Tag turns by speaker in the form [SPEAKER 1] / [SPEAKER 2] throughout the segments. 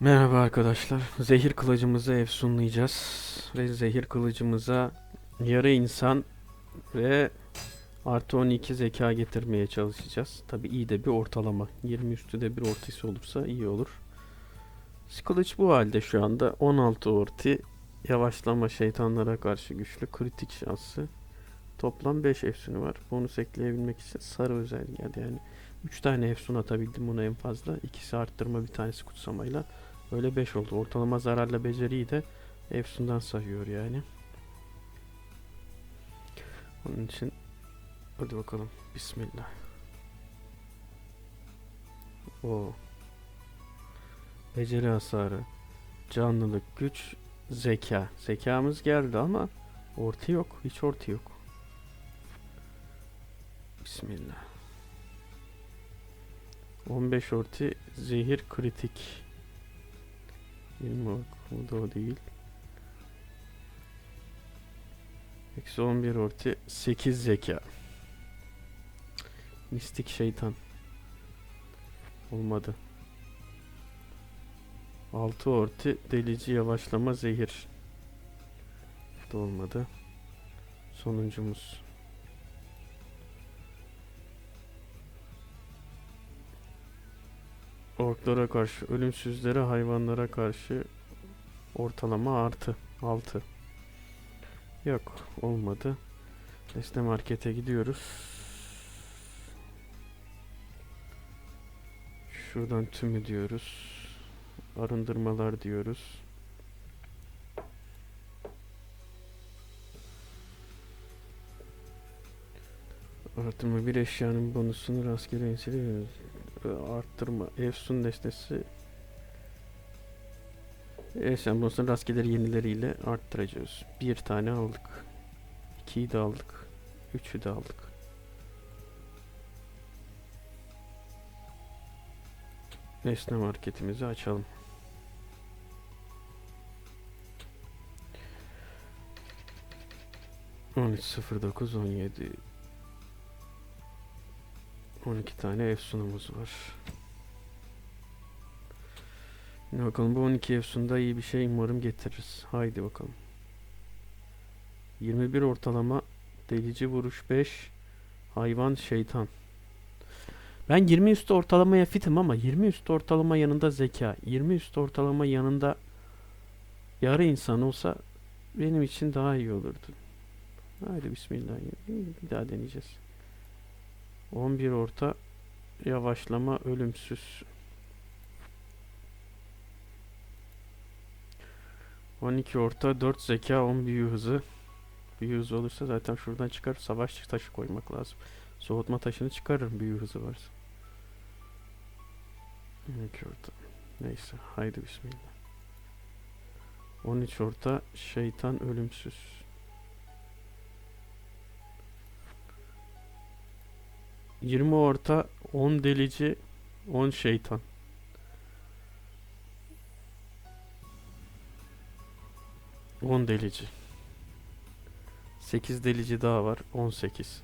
[SPEAKER 1] Merhaba arkadaşlar. Zehir kılıcımızı efsunlayacağız. Ve zehir kılıcımıza yarı insan ve artı 12 zeka getirmeye çalışacağız. Tabi iyi de bir ortalama. 20 üstü de bir ortası olursa iyi olur. Kılıç bu halde şu anda. 16 orti. Yavaşlama şeytanlara karşı güçlü. Kritik şansı. Toplam 5 efsunu var. Bonus ekleyebilmek için sarı özel. Yani 3 tane efsun atabildim buna en fazla. İkisi arttırma bir tanesi kutsamayla. Öyle 5 oldu. Ortalama zararla beceriyi de Efsun'dan sayıyor yani. Onun için hadi bakalım. Bismillah. O. Beceri hasarı. Canlılık, güç, zeka. Zekamız geldi ama orta yok. Hiç orta yok. Bismillah. 15 orti zehir kritik. 20 ok. Bu da o değil. Eksi 11 orti. 8 zeka. Mistik şeytan. Olmadı. 6 orti. Delici yavaşlama zehir. Bu da olmadı. Sonuncumuz. Orklara karşı, ölümsüzlere, hayvanlara karşı ortalama artı 6. Yok, olmadı. Nesne markete gidiyoruz. Şuradan tümü diyoruz. Arındırmalar diyoruz. Artırma bir eşyanın bonusunu rastgele enseli arttırma Efsun destesi Eşyan bonusunu rastgele yenileriyle arttıracağız. Bir tane aldık. İkiyi de aldık. Üçü de aldık. Nesne marketimizi açalım. On üç sıfır dokuz on yedi 12 tane efsunumuz var. Şimdi bakalım bu 12 efsunda iyi bir şey umarım getiririz. Haydi bakalım. 21 ortalama delici vuruş 5 hayvan şeytan. Ben 20 üstü ortalamaya fitim ama 20 üstü ortalama yanında zeka, 20 üstü ortalama yanında yarı insan olsa benim için daha iyi olurdu. Haydi bismillah. Bir daha deneyeceğiz. 11 orta yavaşlama ölümsüz. 12 orta 4 zeka 10 büyü hızı. Büyü hızı olursa zaten şuradan çıkar savaş taşı koymak lazım. Soğutma taşını çıkarırım büyü hızı varsa. 12 orta. Neyse haydi bismillah. 13 orta şeytan ölümsüz. 20 orta, 10 delici, 10 şeytan. On delici. 8 delici daha var. 18.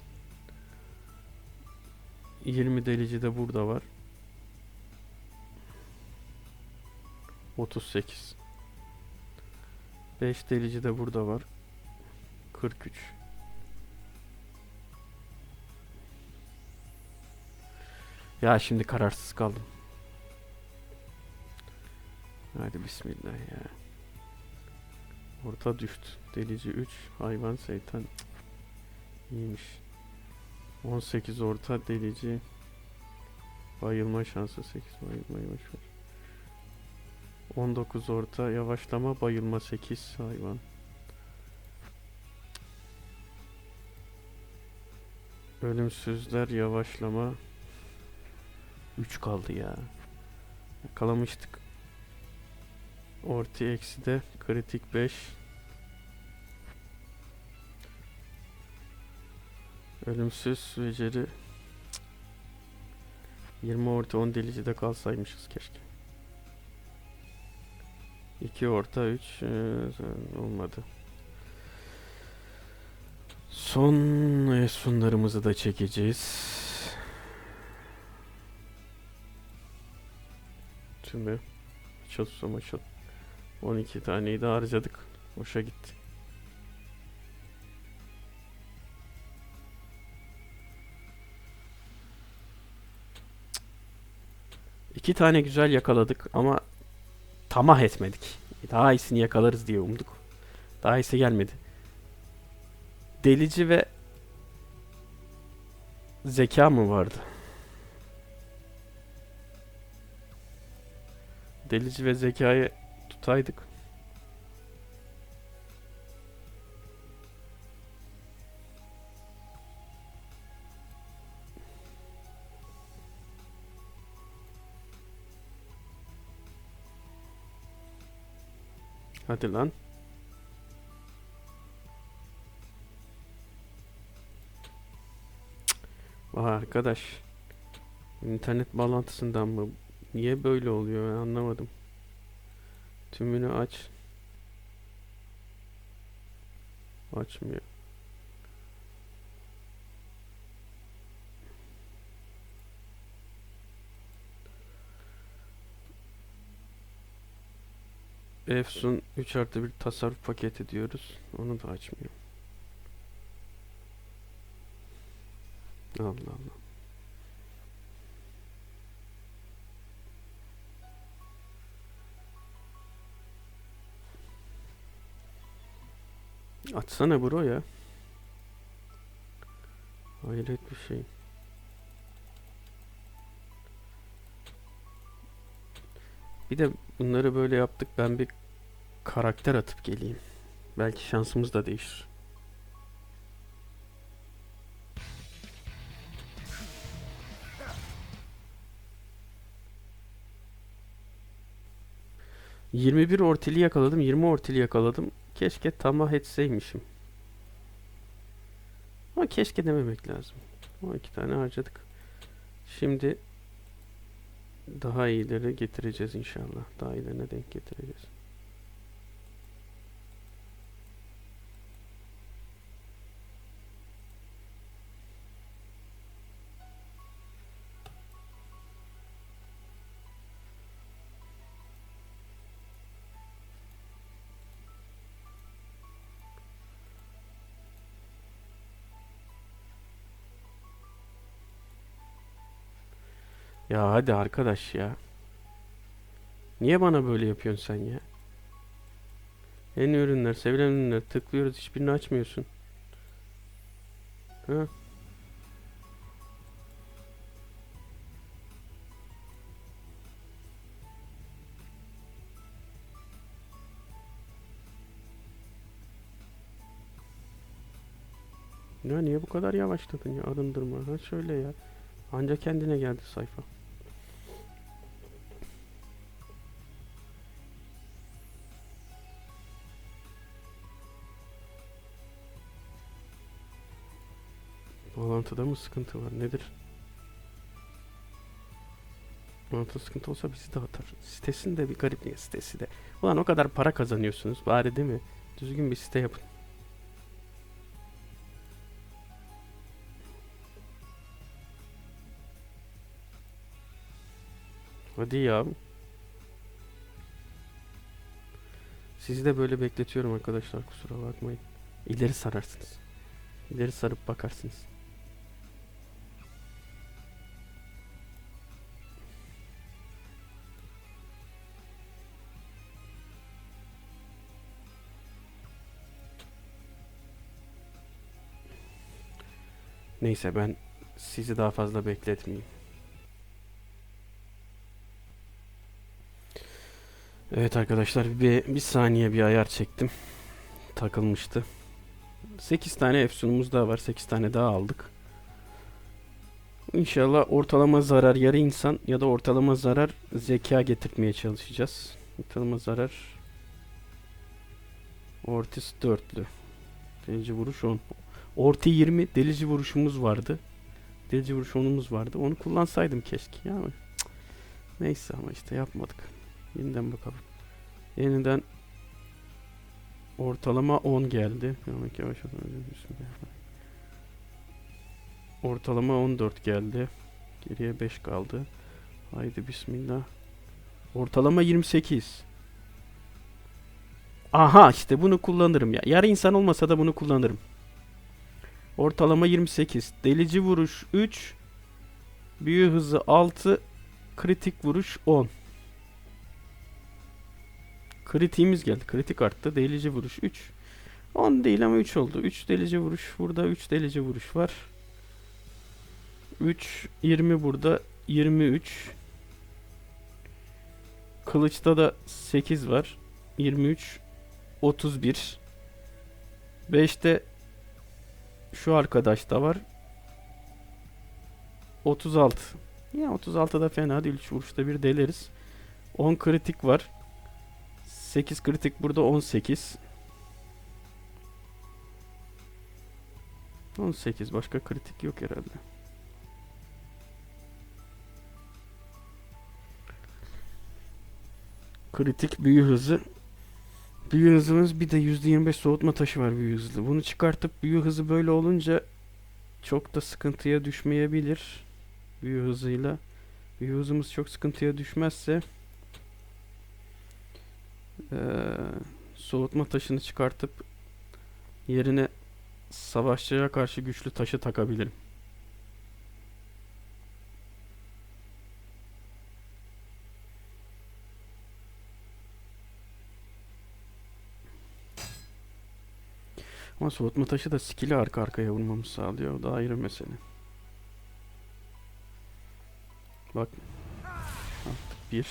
[SPEAKER 1] 20 delici de burada var. 38. 5 delici de burada var. 43. Ya şimdi kararsız kaldım. Hadi bismillah ya. Orta düştü. Delici 3. Hayvan şeytan. Cık. İyiymiş. 18 orta delici. Bayılma şansı 8. Bayılma yavaş var. 19 orta yavaşlama bayılma 8 hayvan. Ölümsüzler yavaşlama 3 kaldı ya. Yakalamıştık. Orti eksi de kritik 5. Ölümsüz beceri 20 orta 10 delici de kalsaymışız keşke. 2 orta 3 olmadı. Son efsunlarımızı da çekeceğiz. Tümü çalışsa maşallah. 12 taneyi de harcadık. Boşa gitti. İki tane güzel yakaladık ama tamah etmedik. Daha iyisini yakalarız diye umduk. Daha iyisi gelmedi. Delici ve zeka mı vardı? Delici ve zekayı tutaydık. Hadi lan. Vay arkadaş. İnternet bağlantısından mı? Niye böyle oluyor ben anlamadım. Tümünü aç. Açmıyor. Efsun 3 artı bir tasarruf paketi diyoruz. Onu da açmıyor. Allah Allah. Açsana bro ya. Hayret bir şey. Bir de bunları böyle yaptık. Ben bir karakter atıp geleyim. Belki şansımız da değişir. Yirmi bir ortili yakaladım. 20 ortili yakaladım. Keşke tamah etseymişim. Ama keşke dememek lazım. 12 tane harcadık. Şimdi daha iyileri getireceğiz inşallah. Daha iyilerine denk getireceğiz. Ya hadi arkadaş ya. Niye bana böyle yapıyorsun sen ya? Yeni ürünler, sevilen ürünler tıklıyoruz hiçbirini açmıyorsun. Ha? Ya niye bu kadar yavaşladın ya arındırma ha şöyle ya. Anca kendine geldi sayfa. Bağlantıda mı sıkıntı var? Nedir? Bağlantı sıkıntı olsa bizi de atar. Sitesinde bir garip niye sitesi de. Ulan o kadar para kazanıyorsunuz. Bari değil mi? Düzgün bir site yapın. Hadi ya. Sizi de böyle bekletiyorum arkadaşlar kusura bakmayın. İleri sararsınız. İleri sarıp bakarsınız. Neyse ben sizi daha fazla bekletmeyeyim. Evet arkadaşlar bir, bir saniye bir ayar çektim. Takılmıştı. 8 tane efsunumuz daha var. 8 tane daha aldık. İnşallah ortalama zarar yarı insan ya da ortalama zarar zeka getirmeye çalışacağız. Ortalama zarar Ortis dörtlü. Delici vuruş 10. Orti 20 delici vuruşumuz vardı. Delici vuruş 10'umuz vardı. Onu kullansaydım keşke ya. Cık. Neyse ama işte yapmadık. Yeniden bakalım. Yeniden ortalama 10 geldi. Yavaş yavaş Ortalama 14 geldi. Geriye 5 kaldı. Haydi bismillah. Ortalama 28. Aha işte bunu kullanırım ya. Yarı insan olmasa da bunu kullanırım. Ortalama 28. Delici vuruş 3. Büyü hızı 6. Kritik vuruş 10. Kritiğimiz geldi. Kritik arttı. Delici vuruş 3. 10 değil ama 3 oldu. 3 delici vuruş. Burada 3 delici vuruş var. 3 20 burada 23. Kılıçta da 8 var. 23 31 5'te şu arkadaş da var. 36. Ya 36 da fena değil. 3 vuruşta bir deleriz. 10 kritik var. 8 kritik burada 18. 18 başka kritik yok herhalde. Kritik büyü hızı. Büyü hızımız bir de %25 soğutma taşı var büyü hızlı. Bunu çıkartıp büyü hızı böyle olunca çok da sıkıntıya düşmeyebilir. Büyü hızıyla. Büyü hızımız çok sıkıntıya düşmezse eee, soğutma taşını çıkartıp yerine savaşçıya karşı güçlü taşı takabilirim. Ama soğutma taşı da skill'i arka arkaya vurmamı sağlıyor. O da ayrı mesele. Bak. Attık bir.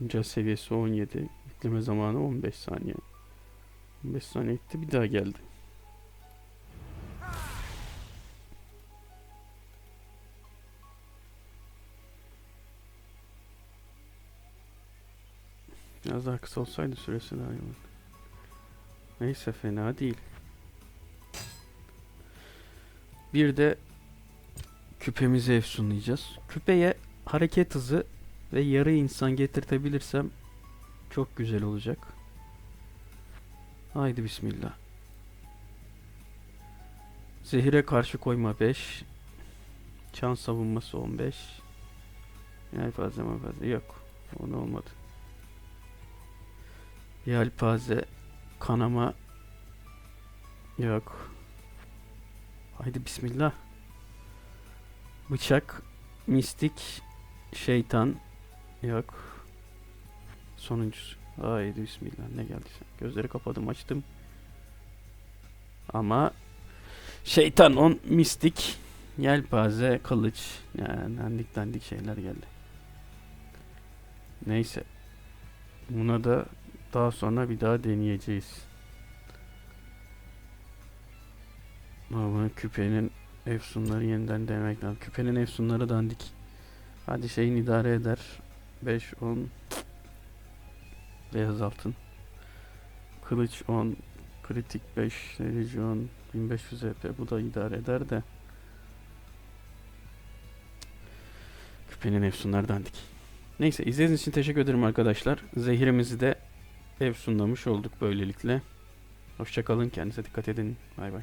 [SPEAKER 1] Güncel seviyesi 17. Yükleme zamanı 15 saniye. 15 saniye gitti bir daha geldi. Biraz daha kısa olsaydı süresi daha iyi olurdu. Neyse fena değil. Bir de küpemizi efsunlayacağız. Küpeye hareket hızı ve yarı insan getirtebilirsem çok güzel olacak. Haydi bismillah. Zehire karşı koyma 5. Çan savunması 15. Yani fazla mı fazla yok. O da olmadı. Yelpaze kanama yok. Haydi bismillah. Bıçak mistik şeytan yok. Sonuncusu. Haydi bismillah ne geldiyse. Gözleri kapadım açtım. Ama şeytan on mistik yelpaze kılıç yani dandik dandik şeyler geldi. Neyse. Buna da daha sonra bir daha deneyeceğiz. Ama küpenin efsunları yeniden denemek lazım. Küpenin efsunları dandik. Hadi şeyin idare eder. 5 10 beyaz altın. Kılıç 10 kritik 5 delici 10 1500 EP bu da idare eder de. Küpenin efsunları dandik. Neyse izlediğiniz için teşekkür ederim arkadaşlar. Zehirimizi de efsunlamış olduk böylelikle. Hoşçakalın kendinize dikkat edin. Bay bay.